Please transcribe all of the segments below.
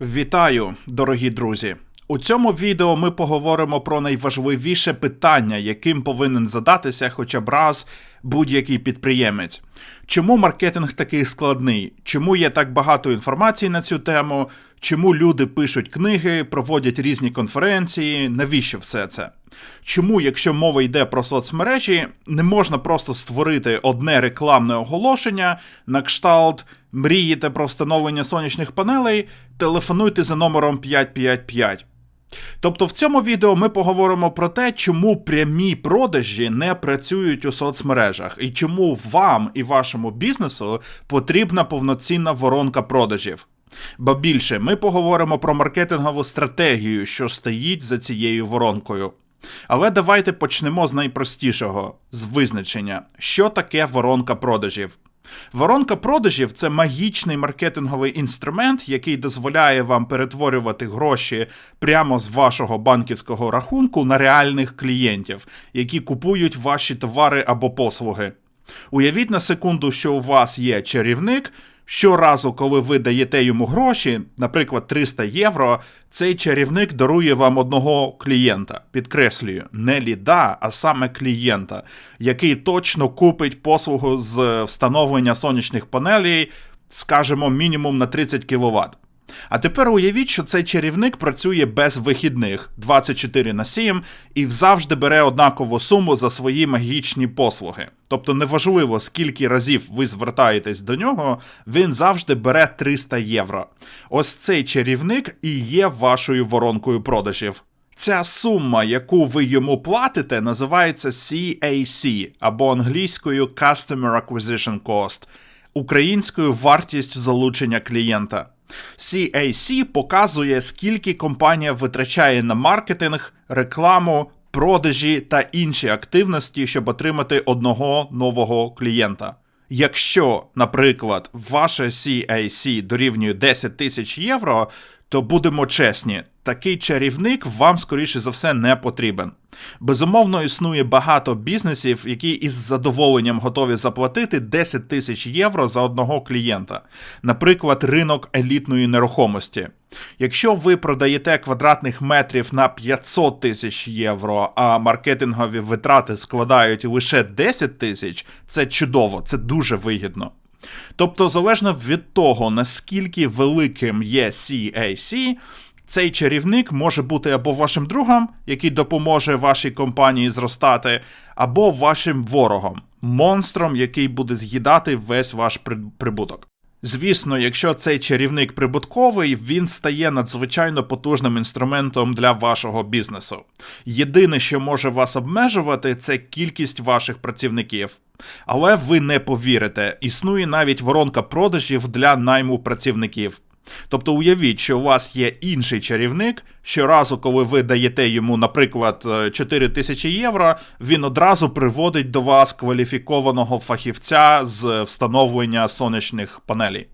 Вітаю, дорогі друзі! У цьому відео ми поговоримо про найважливіше питання, яким повинен задатися хоча б раз будь-який підприємець. Чому маркетинг такий складний? Чому є так багато інформації на цю тему? Чому люди пишуть книги, проводять різні конференції? Навіщо все це? Чому, якщо мова йде про соцмережі, не можна просто створити одне рекламне оголошення на кшталт мрієте про встановлення сонячних панелей, телефонуйте за номером 555. Тобто в цьому відео ми поговоримо про те, чому прямі продажі не працюють у соцмережах, і чому вам і вашому бізнесу потрібна повноцінна воронка продажів. Ба більше, ми поговоримо про маркетингову стратегію, що стоїть за цією воронкою. Але давайте почнемо з найпростішого з визначення, що таке воронка продажів. Воронка продажів це магічний маркетинговий інструмент, який дозволяє вам перетворювати гроші прямо з вашого банківського рахунку на реальних клієнтів, які купують ваші товари або послуги. Уявіть на секунду, що у вас є чарівник. Щоразу, коли ви даєте йому гроші, наприклад, 300 євро, цей чарівник дарує вам одного клієнта. Підкреслюю, не ліда, а саме клієнта, який точно купить послугу з встановлення сонячних панелей, скажімо, мінімум на 30 кВт. А тепер уявіть, що цей чарівник працює без вихідних 24 на 7 і завжди бере однакову суму за свої магічні послуги. Тобто неважливо, скільки разів ви звертаєтесь до нього, він завжди бере 300 євро. Ось цей чарівник і є вашою воронкою продажів. Ця сума, яку ви йому платите, називається CAC або англійською Customer Acquisition Cost, українською вартість залучення клієнта. CAC показує, скільки компанія витрачає на маркетинг, рекламу, продажі та інші активності, щоб отримати одного нового клієнта. Якщо, наприклад, ваше CAC дорівнює 10 тисяч євро, то будемо чесні, такий чарівник вам, скоріше за все, не потрібен. Безумовно, існує багато бізнесів, які із задоволенням готові заплатити 10 тисяч євро за одного клієнта, наприклад, ринок елітної нерухомості. Якщо ви продаєте квадратних метрів на 500 тисяч євро, а маркетингові витрати складають лише 10 тисяч, це чудово, це дуже вигідно. Тобто, залежно від того, наскільки великим є CAC, цей чарівник може бути або вашим другом, який допоможе вашій компанії зростати, або вашим ворогом, монстром, який буде з'їдати весь ваш прибуток. Звісно, якщо цей чарівник прибутковий, він стає надзвичайно потужним інструментом для вашого бізнесу. Єдине, що може вас обмежувати, це кількість ваших працівників. Але ви не повірите, існує навіть воронка продажів для найму працівників. Тобто уявіть, що у вас є інший чарівник. Щоразу, коли ви даєте йому, наприклад, 4 тисячі євро, він одразу приводить до вас кваліфікованого фахівця з встановлення сонячних панелей.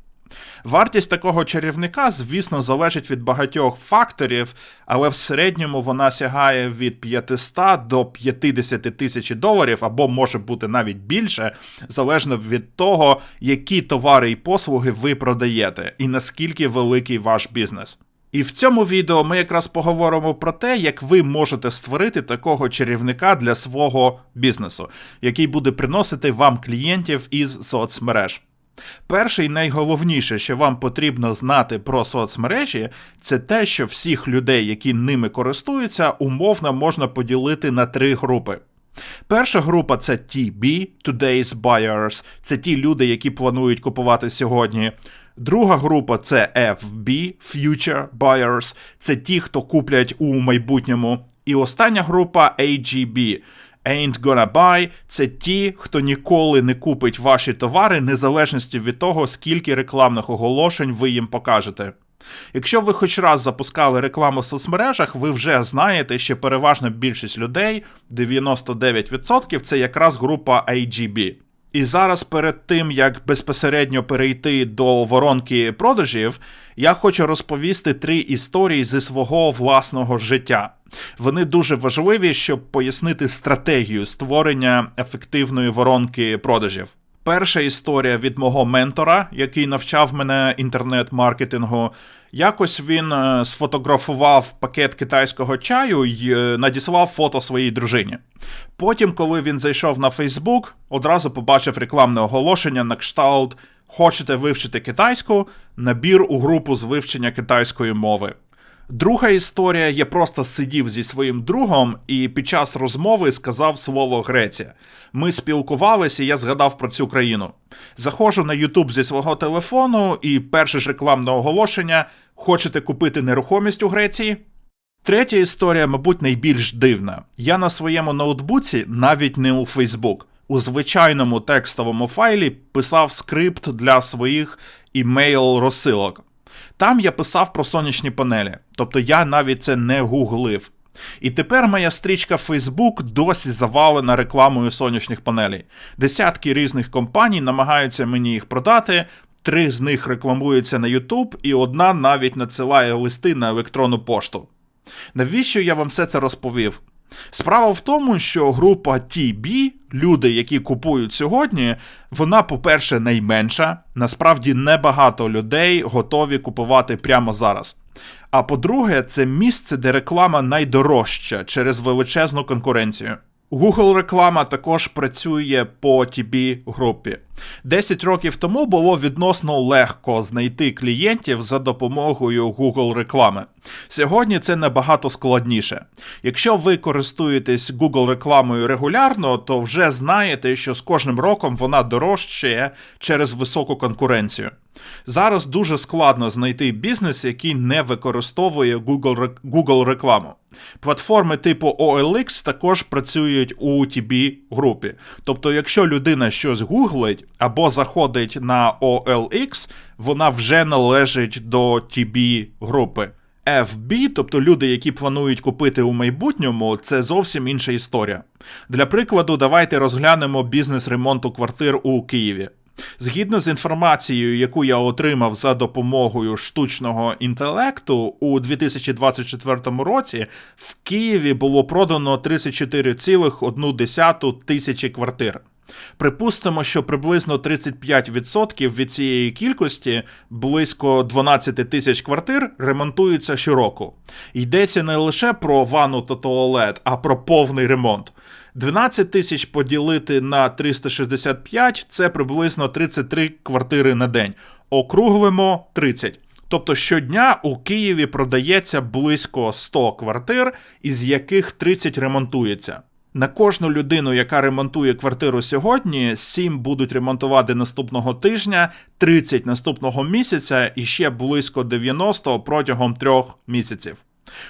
Вартість такого чарівника, звісно, залежить від багатьох факторів, але в середньому вона сягає від 500 до 50 тисяч доларів, або може бути навіть більше, залежно від того, які товари і послуги ви продаєте, і наскільки великий ваш бізнес. І в цьому відео ми якраз поговоримо про те, як ви можете створити такого чарівника для свого бізнесу, який буде приносити вам клієнтів із соцмереж. Перше і найголовніше, що вам потрібно знати про соцмережі, це те, що всіх людей, які ними користуються, умовно можна поділити на три групи. Перша група це TB, Today's Buyers, це ті люди, які планують купувати сьогодні. Друга група це FB, Future Buyers, це ті, хто куплять у майбутньому. І остання група AGB ain't gonna buy – це ті, хто ніколи не купить ваші товари, незалежності від того, скільки рекламних оголошень ви їм покажете. Якщо ви хоч раз запускали рекламу в соцмережах, ви вже знаєте, що переважна більшість людей, 99%, це якраз група AGB. І зараз перед тим як безпосередньо перейти до воронки продажів, я хочу розповісти три історії зі свого власного життя. Вони дуже важливі, щоб пояснити стратегію створення ефективної воронки продажів. Перша історія від мого ментора, який навчав мене інтернет-маркетингу. Якось він е, сфотографував пакет китайського чаю і е, надіслав фото своїй дружині. Потім, коли він зайшов на Фейсбук, одразу побачив рекламне оголошення на кшталт Хочете вивчити китайську? Набір у групу з вивчення китайської мови. Друга історія, я просто сидів зі своїм другом і під час розмови сказав слово Греція. Ми спілкувалися, я згадав про цю країну. Заходжу на Ютуб зі свого телефону, і перше ж рекламне оголошення: хочете купити нерухомість у Греції? Третя історія, мабуть, найбільш дивна. Я на своєму ноутбуці, навіть не у Фейсбук, у звичайному текстовому файлі писав скрипт для своїх імейл розсилок. Там я писав про сонячні панелі, тобто я навіть це не гуглив. І тепер моя стрічка Facebook досі завалена рекламою сонячних панелей. Десятки різних компаній намагаються мені їх продати. Три з них рекламуються на YouTube, і одна навіть надсилає листи на електронну пошту. Навіщо я вам все це розповів? Справа в тому, що група TB, люди, які купують сьогодні, вона, по-перше, найменша. Насправді небагато людей готові купувати прямо зараз. А по-друге, це місце, де реклама найдорожча через величезну конкуренцію. Google реклама також працює по TB групі. 10 років тому було відносно легко знайти клієнтів за допомогою Google реклами. Сьогодні це набагато складніше. Якщо ви користуєтесь Google рекламою регулярно, то вже знаєте, що з кожним роком вона дорожчає через високу конкуренцію. Зараз дуже складно знайти бізнес, який не використовує Google рекламу. Платформи типу OLX також працюють у TB групі. Тобто, якщо людина щось гуглить або заходить на OLX, вона вже належить до TB групи. FB, тобто люди, які планують купити у майбутньому, це зовсім інша історія. Для прикладу, давайте розглянемо бізнес ремонту квартир у Києві. Згідно з інформацією, яку я отримав за допомогою штучного інтелекту, у 2024 році в Києві було продано 34,1 тисячі квартир. Припустимо, що приблизно 35% від цієї кількості, близько 12 тисяч квартир, ремонтуються щороку. Йдеться не лише про ванну та туалет, а про повний ремонт. 12 тисяч поділити на 365 це приблизно 33 квартири на день. Округлимо 30. Тобто щодня у Києві продається близько 100 квартир, із яких 30 ремонтується. На кожну людину, яка ремонтує квартиру сьогодні, 7 будуть ремонтувати наступного тижня, 30 наступного місяця і ще близько 90 протягом трьох місяців.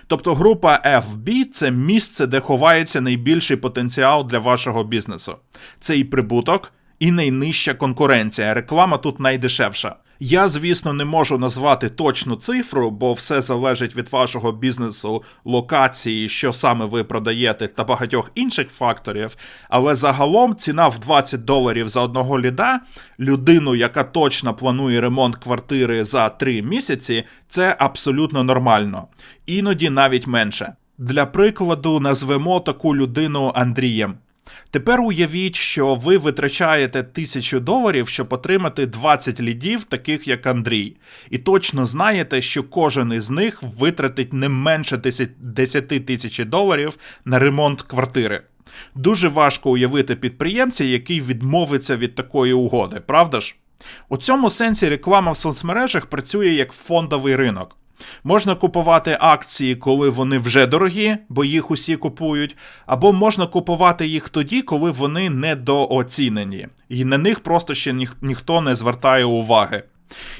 Тобто група FB це місце, де ховається найбільший потенціал для вашого бізнесу. Це і прибуток, і найнижча конкуренція. Реклама тут найдешевша. Я, звісно, не можу назвати точну цифру, бо все залежить від вашого бізнесу, локації, що саме ви продаєте, та багатьох інших факторів. Але загалом ціна в 20 доларів за одного ліда, людину, яка точно планує ремонт квартири за 3 місяці, це абсолютно нормально. Іноді навіть менше. Для прикладу, назвемо таку людину Андрієм. Тепер уявіть, що ви витрачаєте тисячу доларів, щоб отримати 20 лідів, таких як Андрій, і точно знаєте, що кожен із них витратить не менше 10 тисяч доларів на ремонт квартири. Дуже важко уявити підприємця, який відмовиться від такої угоди, правда ж? У цьому сенсі реклама в соцмережах працює як фондовий ринок. Можна купувати акції, коли вони вже дорогі, бо їх усі купують, або можна купувати їх тоді, коли вони недооцінені, і на них просто ще ніх, ніхто не звертає уваги.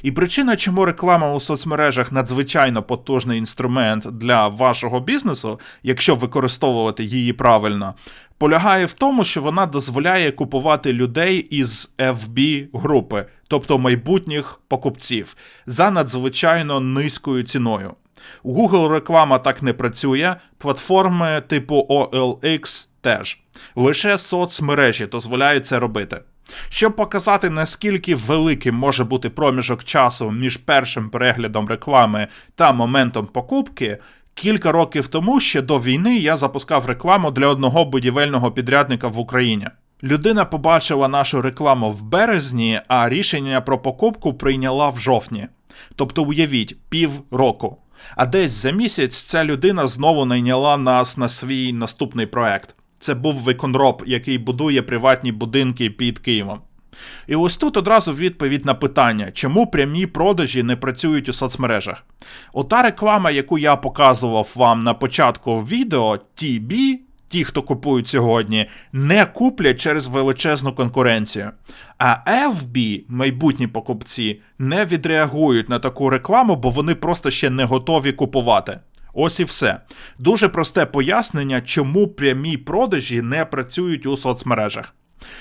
І причина, чому реклама у соцмережах надзвичайно потужний інструмент для вашого бізнесу, якщо використовувати її правильно, полягає в тому, що вона дозволяє купувати людей із FB групи, тобто майбутніх покупців, за надзвичайно низькою ціною. У Google реклама так не працює, платформи типу OLX теж. Лише соцмережі дозволяють це робити. Щоб показати, наскільки великим може бути проміжок часу між першим переглядом реклами та моментом покупки, кілька років тому ще до війни я запускав рекламу для одного будівельного підрядника в Україні. Людина побачила нашу рекламу в березні, а рішення про покупку прийняла в жовтні. Тобто, уявіть, пів року. А десь за місяць ця людина знову найняла нас на свій наступний проект. Це був виконроб, який будує приватні будинки під Києвом. І ось тут одразу відповідь на питання, чому прямі продажі не працюють у соцмережах. Ота реклама, яку я показував вам на початку відео, TB, ті, хто купують сьогодні, не куплять через величезну конкуренцію. А FB, майбутні покупці, не відреагують на таку рекламу, бо вони просто ще не готові купувати. Ось і все. Дуже просте пояснення, чому прямі продажі не працюють у соцмережах.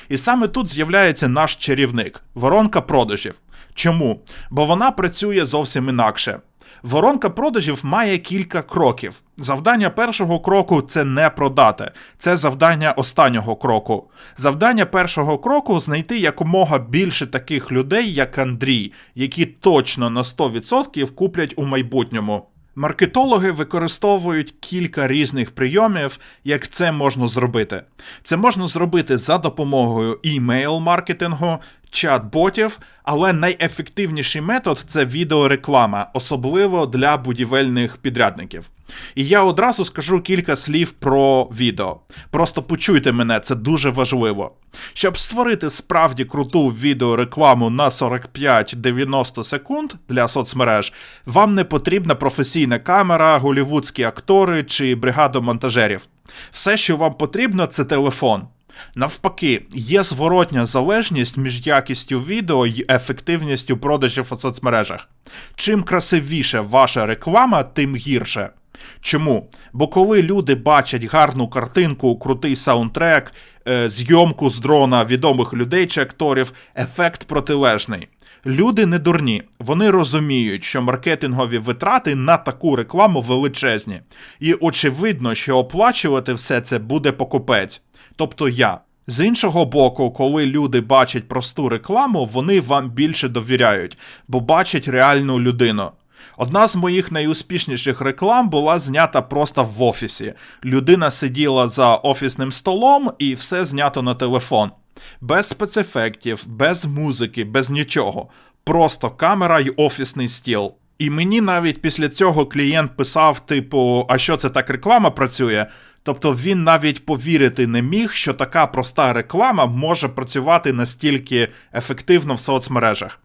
І саме тут з'являється наш чарівник воронка продажів. Чому? Бо вона працює зовсім інакше. Воронка продажів має кілька кроків. Завдання першого кроку це не продати, це завдання останнього кроку. Завдання першого кроку знайти якомога більше таких людей, як Андрій, які точно на 100% куплять у майбутньому. Маркетологи використовують кілька різних прийомів, як це можна зробити. Це можна зробити за допомогою імейл-маркетингу, чат-ботів, але найефективніший метод це відеореклама, особливо для будівельних підрядників. І я одразу скажу кілька слів про відео. Просто почуйте мене, це дуже важливо. Щоб створити справді круту відеорекламу на 45-90 секунд для соцмереж, вам не потрібна професійна камера, голівудські актори чи бригада монтажерів. Все, що вам потрібно, це телефон. Навпаки, є зворотня залежність між якістю відео і ефективністю продажів у соцмережах. Чим красивіше ваша реклама, тим гірше. Чому? Бо коли люди бачать гарну картинку, крутий саундтрек, е, зйомку з дрона відомих людей чи акторів, ефект протилежний. Люди не дурні, вони розуміють, що маркетингові витрати на таку рекламу величезні. І очевидно, що оплачувати все це буде покупець, тобто я. З іншого боку, коли люди бачать просту рекламу, вони вам більше довіряють, бо бачать реальну людину. Одна з моїх найуспішніших реклам була знята просто в офісі. Людина сиділа за офісним столом і все знято на телефон. Без спецефектів, без музики, без нічого. Просто камера й офісний стіл. І мені навіть після цього клієнт писав, типу, а що це так реклама працює? Тобто він навіть повірити не міг, що така проста реклама може працювати настільки ефективно в соцмережах.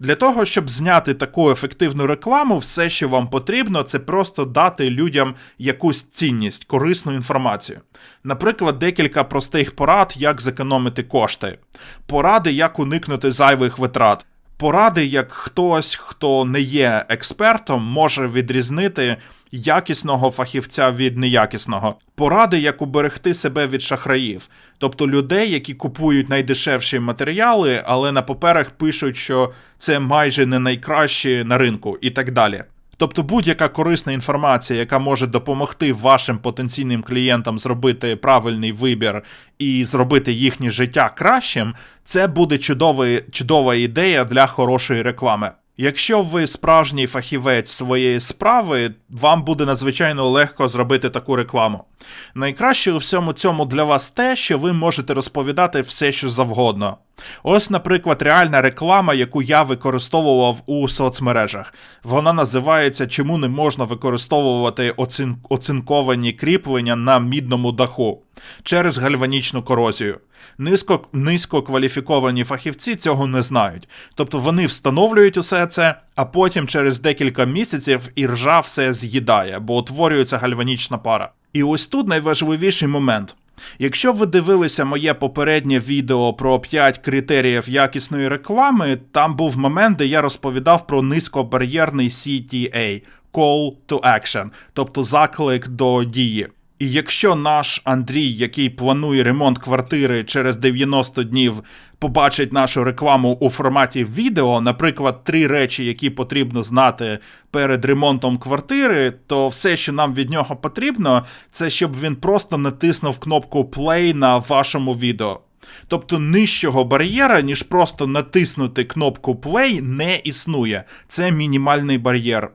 Для того, щоб зняти таку ефективну рекламу, все, що вам потрібно, це просто дати людям якусь цінність, корисну інформацію. Наприклад, декілька простих порад, як зекономити кошти, поради, як уникнути зайвих витрат. Поради, як хтось, хто не є експертом, може відрізнити якісного фахівця від неякісного. Поради, як уберегти себе від шахраїв, тобто людей, які купують найдешевші матеріали, але на паперах пишуть, що це майже не найкращі на ринку, і так далі. Тобто будь-яка корисна інформація, яка може допомогти вашим потенційним клієнтам зробити правильний вибір і зробити їхнє життя кращим, це буде чудова, чудова ідея для хорошої реклами. Якщо ви справжній фахівець своєї справи, вам буде надзвичайно легко зробити таку рекламу. Найкраще у всьому цьому для вас те, що ви можете розповідати все, що завгодно. Ось, наприклад, реальна реклама, яку я використовував у соцмережах. Вона називається Чому не можна використовувати оцин... оцинковані кріплення на мідному даху через гальванічну корозію. Низько, кваліфіковані фахівці цього не знають. Тобто вони встановлюють усе це, а потім через декілька місяців і ржа все з'їдає, бо утворюється гальванічна пара. І ось тут найважливіший момент. Якщо ви дивилися моє попереднє відео про 5 критеріїв якісної реклами, там був момент, де я розповідав про низькобар'єрний CTA Call to Action, тобто заклик до дії. І якщо наш Андрій, який планує ремонт квартири через 90 днів, побачить нашу рекламу у форматі відео, наприклад, три речі, які потрібно знати перед ремонтом квартири, то все, що нам від нього потрібно, це щоб він просто натиснув кнопку Play на вашому відео. Тобто нижчого бар'єра, ніж просто натиснути кнопку Play, не існує. Це мінімальний бар'єр.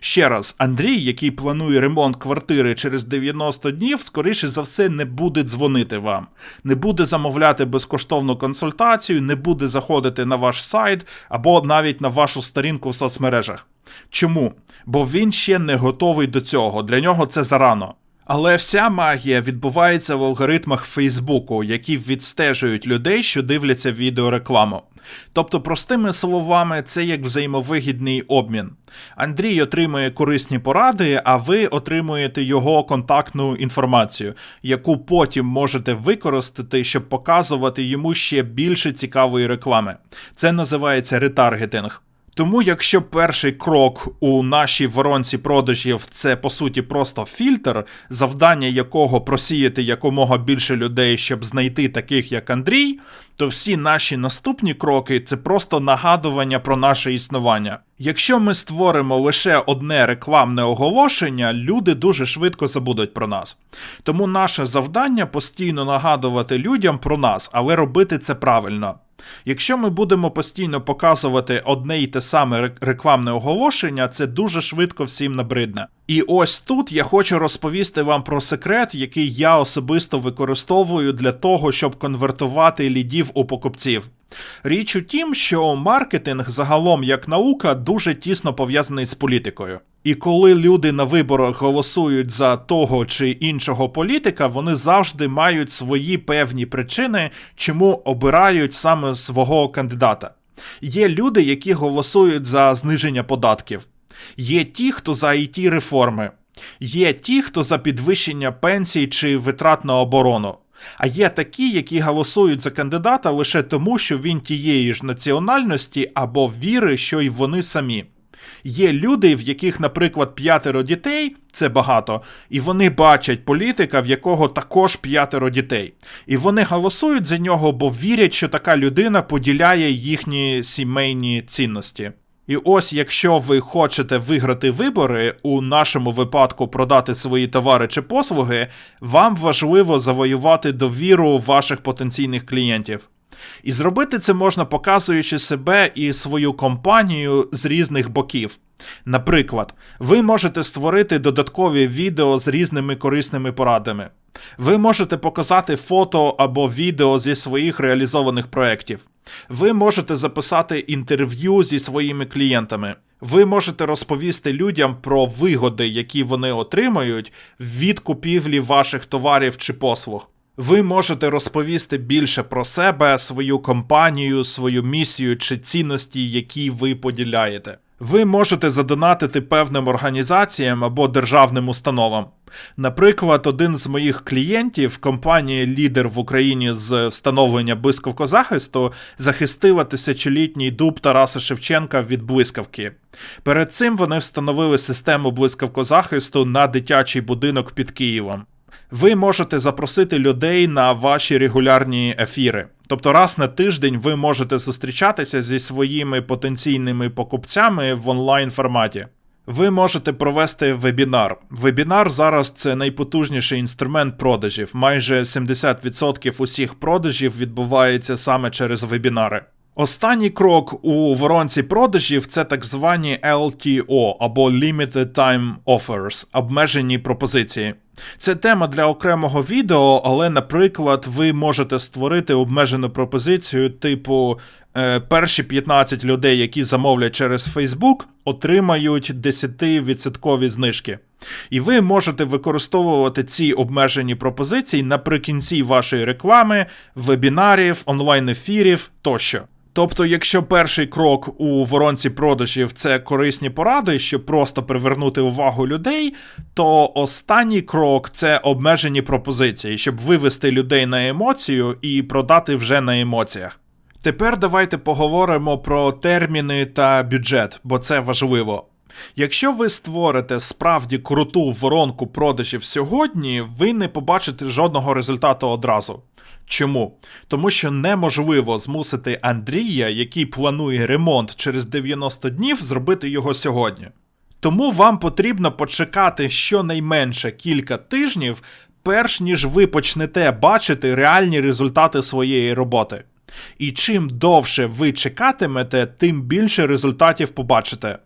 Ще раз, Андрій, який планує ремонт квартири через 90 днів, скоріше за все, не буде дзвонити вам, не буде замовляти безкоштовну консультацію, не буде заходити на ваш сайт або навіть на вашу сторінку в соцмережах. Чому? Бо він ще не готовий до цього. Для нього це зарано. Але вся магія відбувається в алгоритмах Фейсбуку, які відстежують людей, що дивляться відеорекламу. Тобто, простими словами, це як взаємовигідний обмін. Андрій отримує корисні поради, а ви отримуєте його контактну інформацію, яку потім можете використати, щоб показувати йому ще більше цікавої реклами. Це називається ретаргетинг. Тому, якщо перший крок у нашій воронці продажів це по суті просто фільтр, завдання якого просіяти якомога більше людей, щоб знайти таких як Андрій, то всі наші наступні кроки це просто нагадування про наше існування. Якщо ми створимо лише одне рекламне оголошення, люди дуже швидко забудуть про нас. Тому наше завдання постійно нагадувати людям про нас, але робити це правильно. Якщо ми будемо постійно показувати одне й те саме рекламне оголошення, це дуже швидко всім набридне. І ось тут я хочу розповісти вам про секрет, який я особисто використовую для того, щоб конвертувати лідів у покупців. Річ у тім, що маркетинг загалом як наука дуже тісно пов'язаний з політикою. І коли люди на виборах голосують за того чи іншого політика, вони завжди мають свої певні причини, чому обирають саме свого кандидата. Є люди, які голосують за зниження податків. Є ті, хто за it реформи. Є ті, хто за підвищення пенсій чи витрат на оборону. А є такі, які голосують за кандидата лише тому, що він тієї ж національності або віри, що й вони самі. Є люди, в яких, наприклад, п'ятеро дітей, це багато, і вони бачать політика, в якого також п'ятеро дітей. І вони голосують за нього, бо вірять, що така людина поділяє їхні сімейні цінності. І ось якщо ви хочете виграти вибори, у нашому випадку продати свої товари чи послуги, вам важливо завоювати довіру ваших потенційних клієнтів. І зробити це можна показуючи себе і свою компанію з різних боків. Наприклад, ви можете створити додаткові відео з різними корисними порадами. Ви можете показати фото або відео зі своїх реалізованих проєктів. Ви можете записати інтерв'ю зі своїми клієнтами. Ви можете розповісти людям про вигоди, які вони отримають від купівлі ваших товарів чи послуг. Ви можете розповісти більше про себе, свою компанію, свою місію чи цінності, які ви поділяєте. Ви можете задонатити певним організаціям або державним установам. Наприклад, один з моїх клієнтів, компанія лідер в Україні з встановлення блискавкозахисту, захистила тисячолітній дуб Тараса Шевченка від блискавки. Перед цим вони встановили систему блискавкозахисту на дитячий будинок під Києвом. Ви можете запросити людей на ваші регулярні ефіри. Тобто раз на тиждень ви можете зустрічатися зі своїми потенційними покупцями в онлайн форматі. Ви можете провести вебінар. Вебінар зараз це найпотужніший інструмент продажів. Майже 70% усіх продажів відбувається саме через вебінари. Останній крок у воронці продажів це так звані LTO або Limited Time Offers, обмежені пропозиції. Це тема для окремого відео, але, наприклад, ви можете створити обмежену пропозицію, типу е, перші 15 людей, які замовлять через Facebook, отримають 10% знижки. І ви можете використовувати ці обмежені пропозиції наприкінці вашої реклами, вебінарів, онлайн-ефірів тощо. Тобто, якщо перший крок у воронці продажів це корисні поради, щоб просто привернути увагу людей, то останній крок це обмежені пропозиції, щоб вивести людей на емоцію і продати вже на емоціях. Тепер давайте поговоримо про терміни та бюджет, бо це важливо. Якщо ви створите справді круту воронку продажів сьогодні, ви не побачите жодного результату одразу. Чому? Тому що неможливо змусити Андрія, який планує ремонт через 90 днів, зробити його сьогодні. Тому вам потрібно почекати щонайменше кілька тижнів, перш ніж ви почнете бачити реальні результати своєї роботи. І чим довше ви чекатимете, тим більше результатів побачите.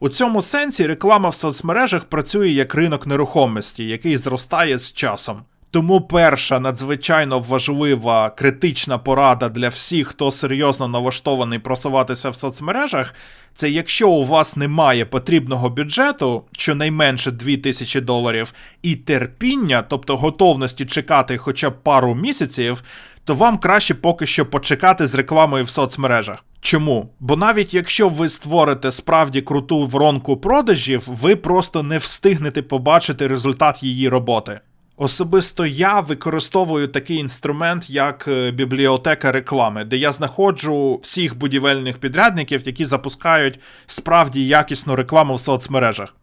У цьому сенсі реклама в соцмережах працює як ринок нерухомості, який зростає з часом. Тому перша надзвичайно важлива критична порада для всіх, хто серйозно налаштований просуватися в соцмережах, це якщо у вас немає потрібного бюджету, щонайменше 2000 доларів, і терпіння, тобто готовності чекати хоча б пару місяців, то вам краще поки що почекати з рекламою в соцмережах. Чому? Бо навіть якщо ви створите справді круту воронку продажів, ви просто не встигнете побачити результат її роботи. Особисто я використовую такий інструмент, як е, бібліотека реклами, де я знаходжу всіх будівельних підрядників, які запускають справді якісну рекламу в соцмережах.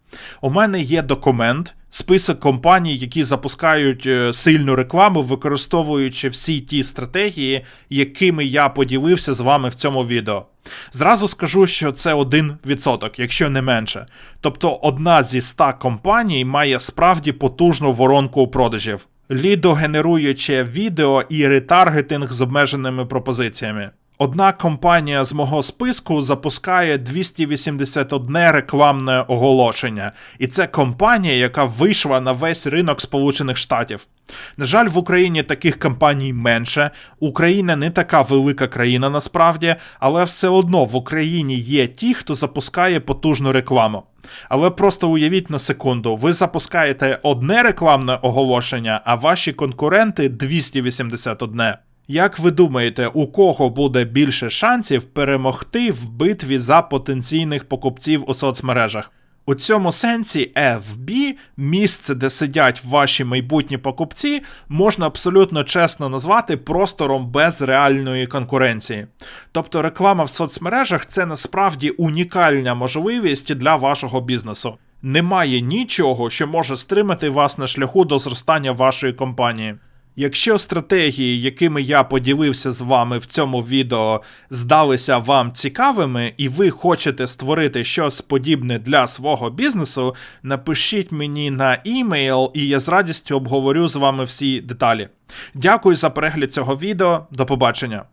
У мене є документ, список компаній, які запускають е, сильну рекламу, використовуючи всі ті стратегії, якими я поділився з вами в цьому відео. Зразу скажу, що це 1%, якщо не менше. Тобто одна зі 100 компаній має справді потужну воронку продажів, лідогенеруюче відео і ретаргетинг з обмеженими пропозиціями. Одна компанія з мого списку запускає 281 рекламне оголошення, і це компанія, яка вийшла на весь ринок Сполучених Штатів. На жаль, в Україні таких компаній менше. Україна не така велика країна насправді, але все одно в Україні є ті, хто запускає потужну рекламу. Але просто уявіть на секунду, ви запускаєте одне рекламне оголошення, а ваші конкуренти 281. Як ви думаєте, у кого буде більше шансів перемогти в битві за потенційних покупців у соцмережах? У цьому сенсі FB, місце, де сидять ваші майбутні покупці, можна абсолютно чесно назвати простором без реальної конкуренції. Тобто реклама в соцмережах це насправді унікальна можливість для вашого бізнесу. Немає нічого, що може стримати вас на шляху до зростання вашої компанії. Якщо стратегії, якими я поділився з вами в цьому відео, здалися вам цікавими, і ви хочете створити щось подібне для свого бізнесу, напишіть мені на імейл, і я з радістю обговорю з вами всі деталі. Дякую за перегляд цього відео. До побачення.